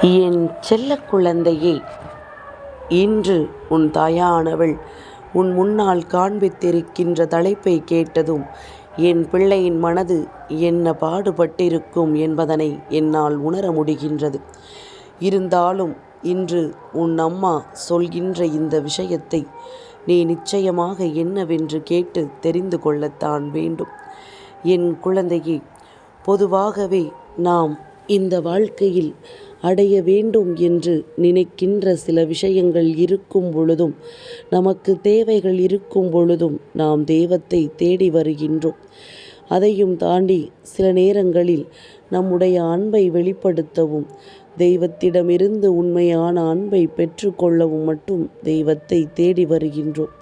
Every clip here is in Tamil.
என் செல்ல குழந்தையே இன்று உன் தாயானவள் உன் முன்னால் காண்பித்திருக்கின்ற தலைப்பைக் கேட்டதும் என் பிள்ளையின் மனது என்ன பாடுபட்டிருக்கும் என்பதனை என்னால் உணர முடிகின்றது. இருந்தாலும் இன்று உன் அம்மா சொல்கின்ற இந்த விஷயத்தை நீ நிச்சயமாக என்னவென்று கேட்டு தெரிந்து கொள்ளத்தான் வேண்டும். என் குழந்தையே பொதுவாகவே நாம் இந்த வாழ்க்கையில் அடைய வேண்டும் என்று நினைக்கின்ற சில விஷயங்கள் இருக்கும் பொழுதும் நமக்கு தேவைகள் இருக்கும் பொழுதும் நாம் தெய்வத்தை தேடி வருகின்றோம். அதையும் தாண்டி சில நேரங்களில் நம்முடைய அன்பை வெளிப்படுத்தவும் தெய்வத்திடமிருந்து உண்மையான அன்பை பெற்றுக்கொள்ளவும் மட்டும் தெய்வத்தை தேடி வருகின்றோம்.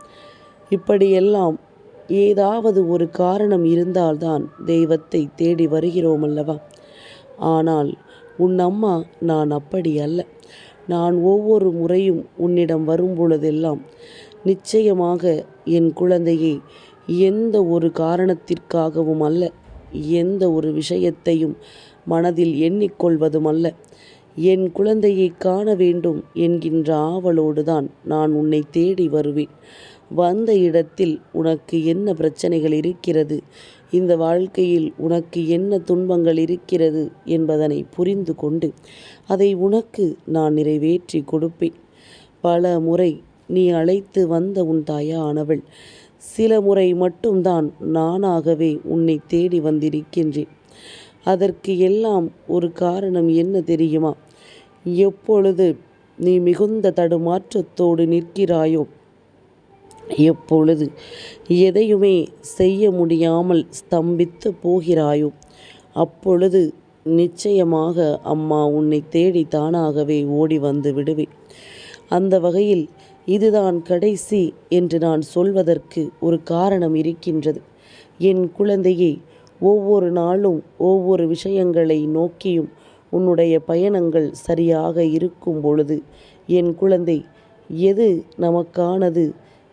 இப்படியெல்லாம் ஏதாவது ஒரு காரணம் இருந்தால்தான் தெய்வத்தை தேடி வருகிறோம் அல்லவா ஆனால் உன் அம்மா நான் அப்படி அல்ல. நான் ஒவ்வொரு முறையும் உன்னிடம் வரும்பொழுதெல்லாம் நிச்சயமாக என் குழந்தையை எந்த ஒரு காரணத்திற்காகவும் அல்ல எந்த ஒரு விஷயத்தையும் மனதில் எண்ணிக்கொள்வதும் அல்ல என் குழந்தையை காண வேண்டும் என்கின்ற ஆவலோடுதான் நான் உன்னை தேடி வருவேன். வந்த இடத்தில் உனக்கு என்ன பிரச்சனைகள் இருக்கிறது இந்த வாழ்க்கையில் உனக்கு என்ன துன்பங்கள் இருக்கிறது என்பதனை புரிந்து கொண்டு அதை உனக்கு நான் நிறைவேற்றி கொடுப்பேன். பல முறை நீ அழைத்து வந்த உன் தாயானவள் சில முறை மட்டும்தான் நானாகவே உன்னை தேடி வந்திருக்கின்றேன். அதற்கு எல்லாம் ஒரு காரணம் என்ன தெரியுமா? எப்பொழுது நீ மிகுந்த தடுமாற்றத்தோடு நிற்கிறாயோ எப்பொழுது எதையுமே செய்ய முடியாமல் ஸ்தம்பித்து போகிறாயோ அப்பொழுது நிச்சயமாக அம்மா உன்னை தேடி தானாகவே ஓடி வந்து விடுவேன். அந்த வகையில் இதுதான் கடைசி என்று நான் சொல்வதற்கு ஒரு காரணம் இருக்கின்றது. என் குழந்தையே ஒவ்வொரு நாளும் ஒவ்வொரு விஷயங்களை நோக்கியும் உன்னுடைய பயணங்கள் சரியாக இருக்கும் பொழுது என் குழந்தை எது நமக்கானது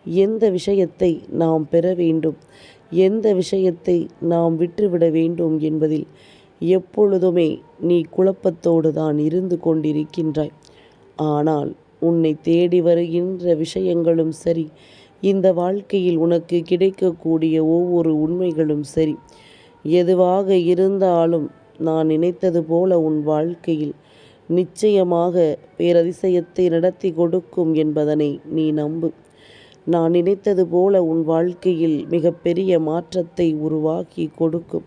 எந்த விஷயத்தை நாம் பெற வேண்டும் எந்த விஷயத்தை நாம் விட்டுவிட வேண்டும் என்பதில் எப்பொழுதுமே நீ குழப்பத்தோடு தான் இருந்து கொண்டிருக்கின்றாய். ஆனால் உன்னை தேடி வருகின்ற விஷயங்களும் சரி இந்த வாழ்க்கையில் உனக்கு கிடைக்கக்கூடிய ஒவ்வொரு உண்மைகளும் சரி எதுவாக இருந்தாலும் நான் நினைத்தது போல உன் வாழ்க்கையில் நிச்சயமாக பேரதிசயத்தை நடத்தி கொடுக்கும் என்பதனை நீ நம்பு. நான் நினைத்தது போல உன் வாழ்க்கையில் மிகப்பெரிய மாற்றத்தை உருவாக்கிக் கொடுக்கும்.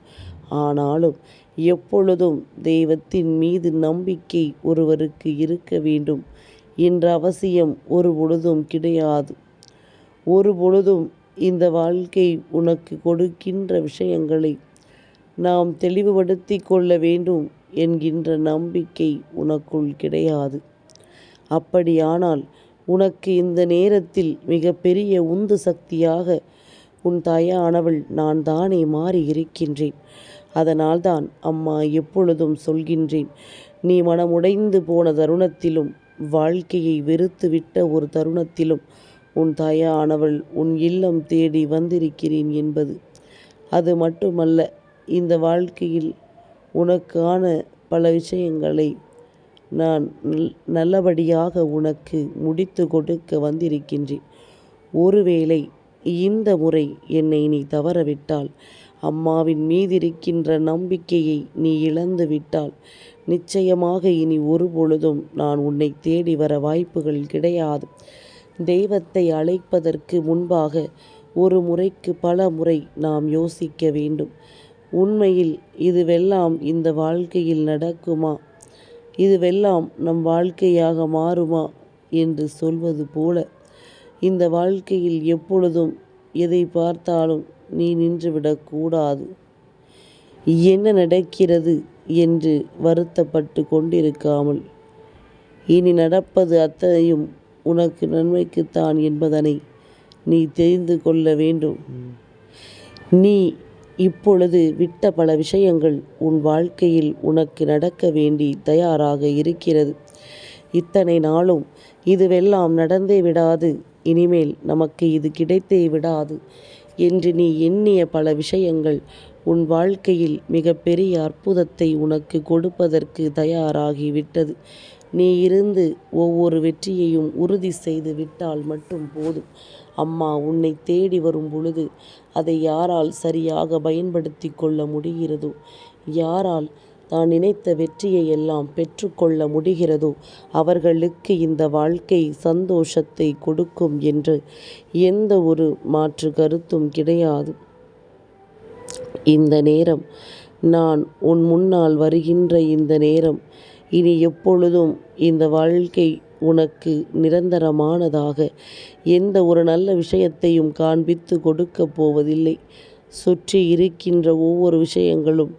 ஆனாலும் எப்பொழுதும் தெய்வத்தின் மீது நம்பிக்கை ஒருவருக்கு இருக்க வேண்டும் என்ற அவசியம் ஒரு பொழுதும் கிடையாது. ஒரு பொழுதும் இந்த வாழ்க்கை உனக்கு கொடுக்கின்ற விஷயங்களை நாம் தெளிவுபடுத்தி கொள்ள வேண்டும் என்கின்ற நம்பிக்கை உனக்குள் கிடையாது. அப்படியானால் உனக்கு இந்த நேரத்தில் மிகப்பெரிய உந்து சக்தியாக உன் தாயானவள் நான் தானே மாறி இருக்கின்றேன். அதனால்தான் அம்மா எப்பொழுதும் சொல்கின்றேன் நீ மனமுடைந்து போன தருணத்திலும் வாழ்க்கையை வெறுத்துவிட்ட ஒரு தருணத்திலும் உன் தாயானவள் உன் இல்லம் தேடி வந்திருக்கிறேன் என்பது. அது மட்டுமல்ல இந்த வாழ்க்கையில் உனக்கான பல விஷயங்களை நான் நல்லபடியாக உனக்கு முடித்து கொடுக்க வந்திருக்கின்றேன். ஒருவேளை இந்த முறை என்னை நீ தவறவிட்டால் அம்மாவின் மீதிருக்கின்ற நம்பிக்கையை நீ இழந்து விட்டால் நிச்சயமாக இனி ஒருபொழுதும் நான் உன்னை தேடி வர வாய்ப்புகள் கிடையாது. தெய்வத்தை அழைப்பதற்கு முன்பாக ஒரு முறைக்கு பல முறை நாம் யோசிக்க வேண்டும். உண்மையில் இதுவெல்லாம் இந்த வாழ்க்கையில் நடக்குமா? இதுவெல்லாம் நம் வாழ்க்கையாக மாறுமா? என்று சொல்வது போல இந்த வாழ்க்கையில் எப்பொழுதும் எதை பார்த்தாலும் நீ நின்றுவிடக்கூடாது என்ன நடக்கிறது என்று வருத்தப்பட்டு கொண்டிருக்காமல் இனி நடப்பது அத்தனையும் உனக்கு நன்மைக்குத்தான் என்பதனை நீ தெரிந்து கொள்ள வேண்டும். நீ இப்பொழுது விட்ட பல விஷயங்கள் உன் வாழ்க்கையில் உனக்கு நடக்க வேண்டி தயாராக இருக்கிறது. இத்தனை நாளும் இதுவெல்லாம் நடந்தே விடாது இனிமேல் நமக்கு இது கிடைத்தே விடாது என்று நீ எண்ணிய பல விஷயங்கள் உன் வாழ்க்கையில் மிகப்பெரிய அற்புதத்தை உனக்கு கொடுப்பதற்கு தயாராகி விட்டது. நீ இருந்து ஒவ்வொரு வெற்றியையும் உறுதி செய்து விட்டால் மட்டும் போதும். அம்மா உன்னை தேடி வரும் பொழுது அதை யாரால் சரியாக பயன்படுத்திக் கொள்ள முடிகிறதோ யாரால் தான் நினைத்த வெற்றியை எல்லாம் பெற்றுக்கொள்ள முடிகிறதோ அவர்களுக்கு இந்த வாழ்க்கை சந்தோஷத்தை கொடுக்கும் என்று எந்த ஒரு மாற்று கருத்தும் கிடையாது. இந்த நேரம் நான் உன் முன்னால் வருகின்ற இந்த நேரம் இனி எப்பொழுதும் இந்த வாழ்க்கை உனக்கு நிரந்தரமானதாக எந்த ஒரு நல்ல விஷயத்தையும் காண்பித்துக் கொடுக்கப் போவதில்லை. சுற்றி இருக்கின்ற ஒவ்வொரு விஷயங்களும்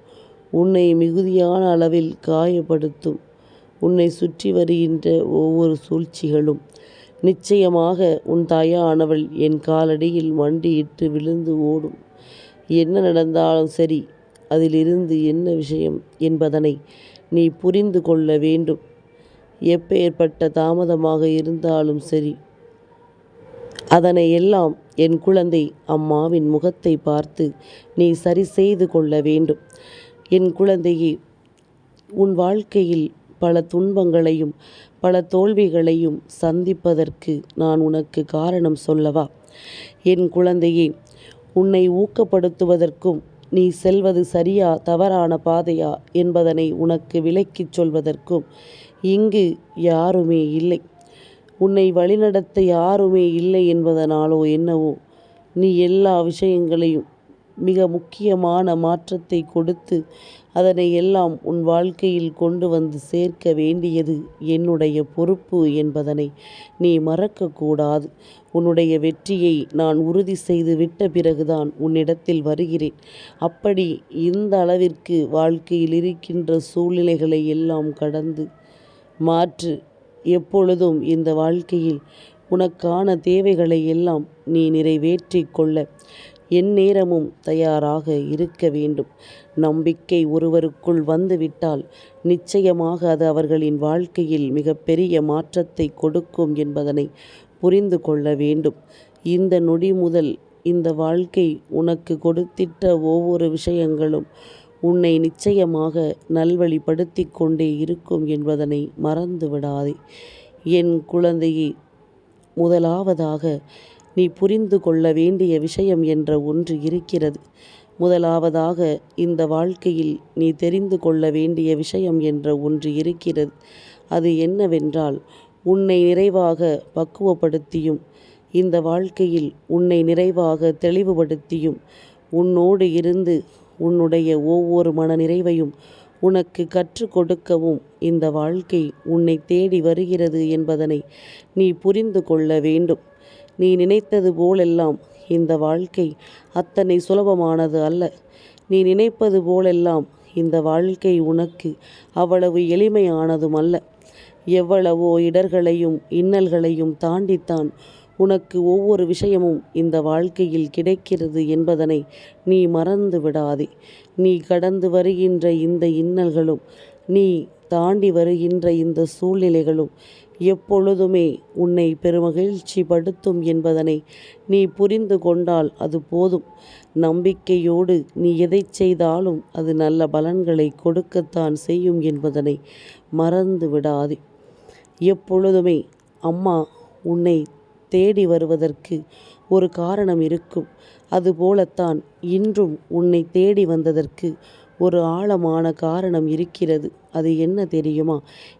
உன்னை மிகுதியான அளவில் காயப்படுத்தும். உன்னை சுற்றி வருகின்ற ஒவ்வொரு சூழ்ச்சிகளும் நிச்சயமாக உன் தாயானவள் என் காலடியில் மண்டியிட்டு விழுந்து ஓடும். என்ன நடந்தாலும் சரி அதிலிருந்து என்ன விஷயம் என்பதனை நீ புரிந்து கொள்ள வேண்டும். எப்பேர்ப்பட்ட தாமதமாக இருந்தாலும் சரி அதனை எல்லாம் என் குழந்தை அம்மாவின் முகத்தை பார்த்து நீ சரி செய்து கொள்ள வேண்டும். என் குழந்தையே உன் வாழ்க்கையில் பல துன்பங்களையும் பல தோல்விகளையும் சந்திப்பதற்கு நான் உனக்கு காரணம் சொல்லவா? என் குழந்தையே உன்னை ஊக்கப்படுத்துவதற்கும் நீ செல்வது சரியா தவறான பாதையா என்பதனை உனக்கு விளக்கிச் சொல்வதற்கும் இங்கு யாருமே இல்லை. உன்னை வழிநடத்த யாருமே இல்லை என்பதனாலோ என்னவோ நீ எல்லா விஷயங்களையும் மிக முக்கியமான மாற்றத்தை கொடுத்து அதனை எல்லாம் உன் வாழ்க்கையில் கொண்டு வந்து சேர்க்க வேண்டியது என்னுடைய பொறுப்பு என்பதனை நீ மறக்கக்கூடாது. உன்னுடைய வெற்றியை நான் உறுதி செய்து விட்ட பிறகுதான் உன்னிடத்தில் வருகிறேன். அப்படி இந்த அளவிற்கு வாழ்க்கையில் இருக்கின்ற சூழ்நிலைகளை எல்லாம் கடந்து மாற்று. எப்பொழுதும் இந்த வாழ்க்கையில் உனக்கான தேவைகளை எல்லாம் நீ நிறைவேற்றிக் கொள்ள எந்நேரமும் தயாராக இருக்க வேண்டும். நம்பிக்கை ஒருவருக்குள் வந்துவிட்டால் நிச்சயமாக அது அவர்களின் வாழ்க்கையில் மிகப்பெரிய மாற்றத்தை கொடுக்கும் என்பதனை புரிந்து கொள்ள வேண்டும். இந்த நொடி முதல் இந்த வாழ்க்கை உனக்கு கொடுத்திட்ட ஒவ்வொரு விஷயங்களும் உன்னை நிச்சயமாக நல்வழிப்படுத்தி கொண்டே இருக்கும் என்பதனை மறந்து விடாதே. என் குழந்தையே முதலாவதாக நீ புரிந்து கொள்ள வேண்டிய விஷயம் என்ற ஒன்று இருக்கிறது. முதலாவதாக இந்த வாழ்க்கையில் நீ தெரிந்து கொள்ள வேண்டிய விஷயம் என்ற ஒன்று இருக்கிறது. அது என்னவென்றால் உன்னை நிறைவாக பக்குவப்படுத்தியும் இந்த வாழ்க்கையில் உன்னை நிறைவாக தெளிவுபடுத்தியும் உன்னோடு இருந்து உன்னுடைய ஒவ்வொரு மனநிறைவையும் உனக்கு கற்றுக் கொடுக்கவும் இந்த வாழ்க்கை உன்னை தேடி வருகிறது என்பதனை நீ புரிந்து கொள்ள வேண்டும். நீ நினைத்தது போலெல்லாம் இந்த வாழ்க்கை அத்தனை சுலபமானது அல்ல. நீ நினைப்பது போலெல்லாம் இந்த வாழ்க்கை உனக்கு அவ்வளவு எளிமையானதும் அல்ல. எவ்வளவோ இடர்களையும் இன்னல்களையும் தாண்டித்தான் உனக்கு ஒவ்வொரு விஷயமும் இந்த வாழ்க்கையில் கிடைக்கிறது என்பதனை நீ மறந்து விடாதே. நீ கடந்து வருகின்ற இந்த இன்னல்களும் நீ தாண்டி வருகின்ற இந்த சூழ்நிலைகளும் எப்பொழுதுமே உன்னை பெருமகிழ்ச்சி படுத்தும் என்பதனை நீ புரிந்து கொண்டால் அது போதும். நம்பிக்கையோடு நீ எதைச் செய்தாலும் அது நல்ல பலன்களை கொடுக்கத்தான் செய்யும் என்பதனை மறந்து விடாதே. எப்பொழுதுமே அம்மா உன்னை தேடி வருவதற்கு ஒரு காரணம் இருக்கும். அதுபோலத்தான் இன்றும் உன்னை தேடி வந்ததற்கு ஒரு ஆழமான காரணம் இருக்கிறது. அது என்ன தெரியுமா?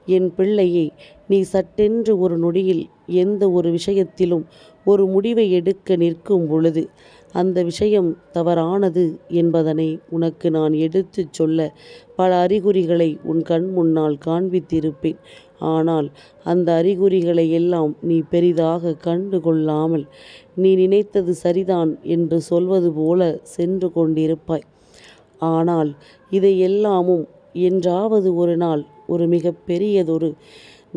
என் பிள்ளையை நீ சட்டென்று ஒரு நொடியில் எந்த ஒரு விஷயத்திலும் ஒரு முடிவை எடுக்க நிற்கும் பொழுது அந்த விஷயம் தவறானது என்பதனை உனக்கு நான் எடுத்துச் சொல்ல பல அறிகுறிகளை உன் கண் முன்னால் காண்பித்திருப்பேன். ஆனால் அந்த அறிகுறிகளை எல்லாம் நீ பெரிதாக கண்டு கொள்ளாமல் நீ நினைத்தது சரிதான் என்று சொல்வது போல சென்று கொண்டிருப்பாய். ஆனால் இதையெல்லாமும் என்றாவது ஒரு நாள் ஒரு மிகப்பெரியதொரு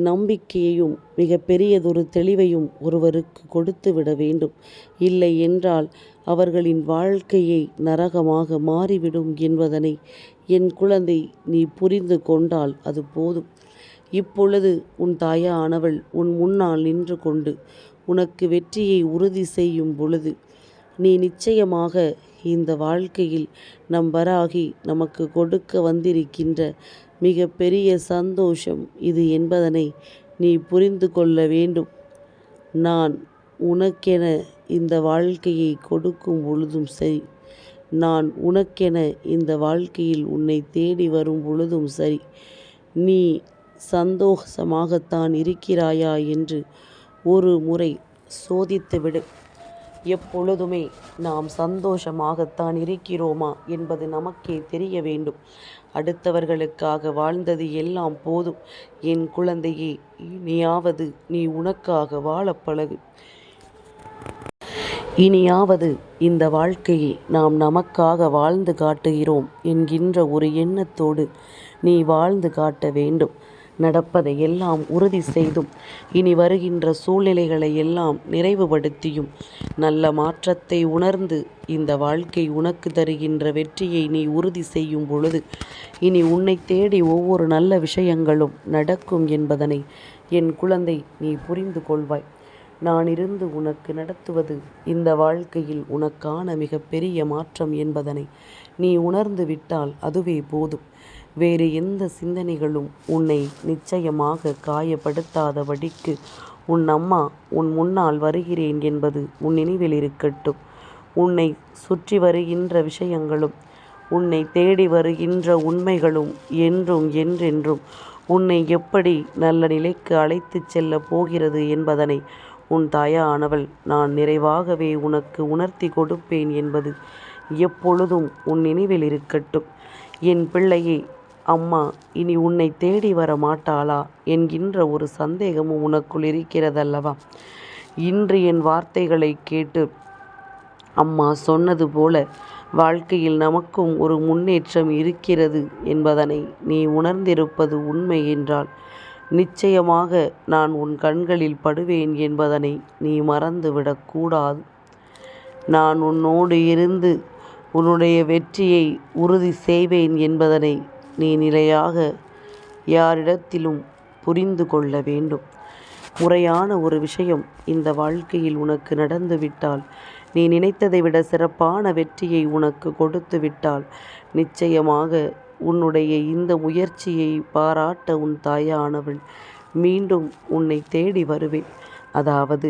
நம்பிக்கையையும் மிகப்பெரியதொரு தெளிவையும் ஒருவருக்கு கொடுத்துவிட வேண்டும். இல்லை என்றால் அவர்களின் வாழ்க்கையை நரகமாக மாறிவிடும் என்பதனை என் குழந்தை நீ புரிந்து கொண்டால் அது போதும். இப்பொழுது உன் தாயானவள் உன் முன்னால் நின்று கொண்டு உனக்கு வெற்றியை உறுதி செய்யும் பொழுது நீ நிச்சயமாக இந்த வாழ்க்கையில் நம் வராகி நமக்கு கொடுக்க வந்திருக்கின்ற மிக பெரிய சந்தோஷம் இது என்பதனை நீ புரிந்து கொள்ள வேண்டும். நான் உனக்கென இந்த வாழ்க்கையை கொடுக்கும் பொழுதும் சரி நான் உனக்கென இந்த வாழ்க்கையில் உன்னை தேடி வரும் பொழுதும் சரி நீ சந்தோஷமாகத்தான் இருக்கிறாயா என்று ஒரு முறை சோதித்துவிடு எப்பொழுதுமே நாம் சந்தோஷமாகத்தான் இருக்கிறோமா என்பது நமக்கே தெரிய வேண்டும். அடுத்தவர்களுக்காக வாழ்ந்தது எல்லாம் போதும். என் குழந்தையே இனியாவது நீ உனக்காக வாழப் பழகு. இனியாவது இந்த வாழ்க்கையை நாம் நமக்காக வாழ்ந்து காட்டுகிறோம் என்கின்ற ஒரு எண்ணத்தோடு நீ வாழ்ந்து காட்ட வேண்டும். நடப்பதை எல்லாம் உறுதி செய்தும் இனி வருகின்ற சூழ்நிலைகளை எல்லாம் நிறைவுபடுத்தியும் நல்ல மாற்றத்தை உணர்ந்து இந்த வாழ்க்கை உனக்கு தருகின்ற வெற்றியை நீ உறுதி செய்யும் பொழுது இனி உன்னை தேடி ஒவ்வொரு நல்ல விஷயங்களும் நடக்கும் என்பதனை என் குழந்தை நீ புரிந்து கொள்வாய். நான் இருந்து உனக்கு நடத்துவது இந்த வாழ்க்கையில் உனக்கான மிகப்பெரிய மாற்றம் என்பதனை நீ உணர்ந்து விட்டால் அதுவே போதும். வேறு எந்த சிந்தனைகளும் உன்னை நிச்சயமாக காயப்படுத்தாதபடிக்கு உன் அம்மா உன் முன்னால் வருகிறேன் என்பது உன் நினைவில் இருக்கட்டும். உன்னை சுற்றி வருகின்ற விஷயங்களும் உன்னை தேடி வருகின்ற உண்மைகளும் என்றும் என்றென்றும் உன்னை எப்படி நல்ல நிலைக்கு அழைத்துச் செல்லப் போகிறது என்பதனை உன் தாயானவள் நான் நிறைவாகவே உனக்கு உணர்த்தி கொடுப்பேன் என்பது எப்பொழுதும் உன் நினைவில் இருக்கட்டும். என் பிள்ளையை அம்மா இனி உன்னை தேடி வர மாட்டாளா? என்கின்ற ஒரு சந்தேகமும் உனக்குள் இருக்கிறதல்லவா? இன்று என் வார்த்தைகளை கேட்டு அம்மா சொன்னது போல வாழ்க்கையில் நமக்கும் ஒரு முன்னேற்றம் இருக்கிறது என்பதனை நீ உணர்ந்திருப்பது உண்மை என்றால் நிச்சயமாக நான் உன் கண்களில் படுவேன் என்பதனை நீ மறந்துவிடக்கூடாது நான் உன்னோடு இருந்து உன்னுடைய வெற்றியை உறுதி செய்வேன் என்பதனை நீ நிலையாக யாரிடத்திலும் புரிந்து கொள்ள வேண்டும். முறையான ஒரு விஷயம் இந்த வாழ்க்கையில் உனக்கு நடந்துவிட்டால் நீ நினைத்ததை விட சிறப்பான வெற்றியை உனக்கு கொடுத்து விட்டால் நிச்சயமாக உன்னுடைய இந்த முயற்சியை பாராட்ட உன் தாயானவள் மீண்டும் உன்னை தேடி வருவேன். அதாவது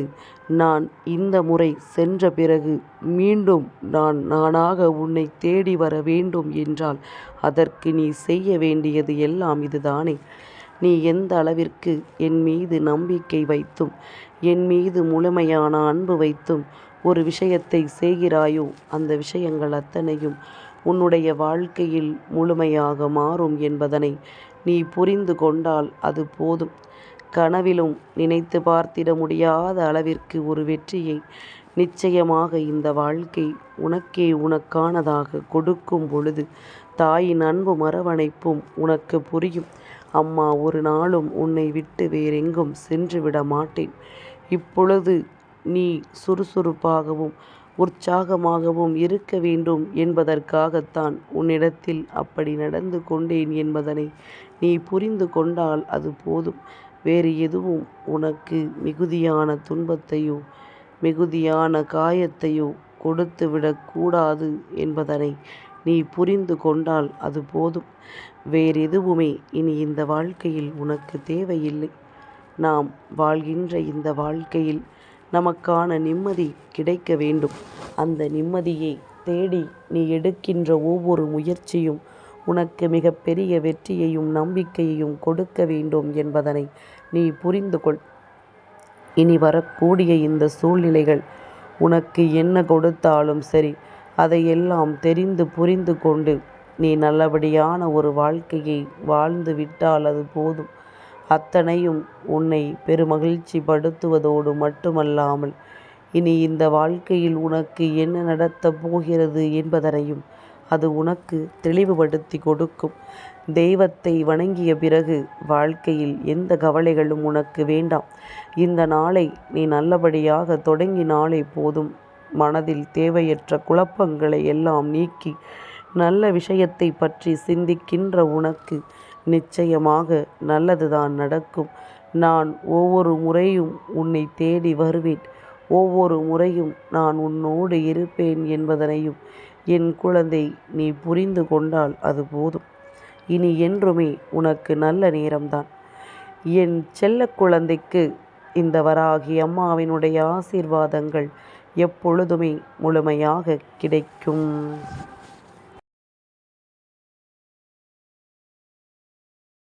நான் இந்த முறை சென்ற பிறகு மீண்டும் நான் நானாக உன்னை தேடி வர வேண்டும் என்றால் அதற்கு நீ செய்ய வேண்டியது எல்லாம் இதுதானே? நீ எந்த அளவிற்கு என் மீது நம்பிக்கை வைத்தும் என் மீது முழுமையான அன்பு வைத்தும் ஒரு விஷயத்தை செய்கிறாயோ அந்த விஷயங்கள் அத்தனையும் உன்னுடைய வாழ்க்கையில் முழுமையாக மாறும் என்பதனை நீ புரிந்து கொண்டால் அது போதும். கனவிலும் நினைத்து பார்த்திட முடியாத அளவிற்கு ஒரு வெற்றியை நிச்சயமாக இந்த வாழ்க்கை உனக்கே உனக்கானதாக கொடுக்கும் பொழுது தாயின் அன்பு மரவணைப்பும் உனக்கு புரியும். அம்மா ஒரு நாளும் உன்னை விட்டு வேறெங்கும் சென்று விட மாட்டேன். இப்பொழுது நீ சுறுசுறுப்பாகவும் உற்சாகமாகவும் இருக்க வேண்டும் என்பதற்காகத்தான் உன்னிடத்தில் அப்படி நடந்து கொண்டேன் என்பதனை நீ புரிந்து கொண்டால் அது போதும். வேறு எதுவும் உனக்கு மிகுதியான துன்பத்தையோ மிகுதியான காயத்தையோ கொடுத்து விடக்கூடாது என்பதனை நீ புரிந்து கொண்டால் அது போதும். வேறெதுவுமே இனி இந்த வாழ்க்கையில் உனக்கு தேவையில்லை. நாம் வாழ்கின்ற இந்த வாழ்க்கையில் நமக்கான நிம்மதி கிடைக்க வேண்டும். அந்த நிம்மதியை தேடி நீ எடுக்கின்ற ஒவ்வொரு முயற்சியும் உனக்கு மிகப்பெரிய வெற்றியையும் நம்பிக்கையையும் கொடுக்க வேண்டும் என்பதனை நீ புரிந்து கொள் இனி வரக்கூடிய இந்த சூழ்நிலைகள் உனக்கு என்ன கொடுத்தாலும் சரி அதையெல்லாம் தெரிந்து புரிந்து கொண்டு நீ நல்லபடியான ஒரு வாழ்க்கையை வாழ்ந்து விட்டால் அது போதும். அத்தனையும் உன்னை பெருமகிழ்ச்சி படுத்துவதோடு மட்டுமல்லாமல் இனி இந்த வாழ்க்கையில் உனக்கு என்ன நடத்தப் போகிறது என்பதனையும் அது உனக்கு தெளிவுபடுத்தி கொடுக்கும். தெய்வத்தை வணங்கிய பிறகு வாழ்க்கையில் எந்த கவலைகளும் உனக்கு வேண்டாம். இந்த நாளை நீ நல்லபடியாக தொடங்கினாலே போதும். மனதில் தேவையற்ற குழப்பங்களை எல்லாம் நீக்கி நல்ல விஷயத்தை பற்றி சிந்திக்கின்ற உனக்கு நிச்சயமாக நல்லதுதான் நடக்கும். நான் ஒவ்வொரு முறையும் உன்னை தேடி வருவேன். ஒவ்வொரு முறையும் நான் உன்னோடு இருப்பேன் என்பதனையும் என் குழந்தை நீ புரிந்து கொண்டால் அது போதும். இனி என்றுமே உனக்கு நல்ல நேரம்தான். என் செல்ல குழந்தைக்கு இந்த வராகி அம்மாவினுடைய ஆசீர்வாதங்கள் எப்பொழுதுமே முழுமையாக கிடைக்கும்.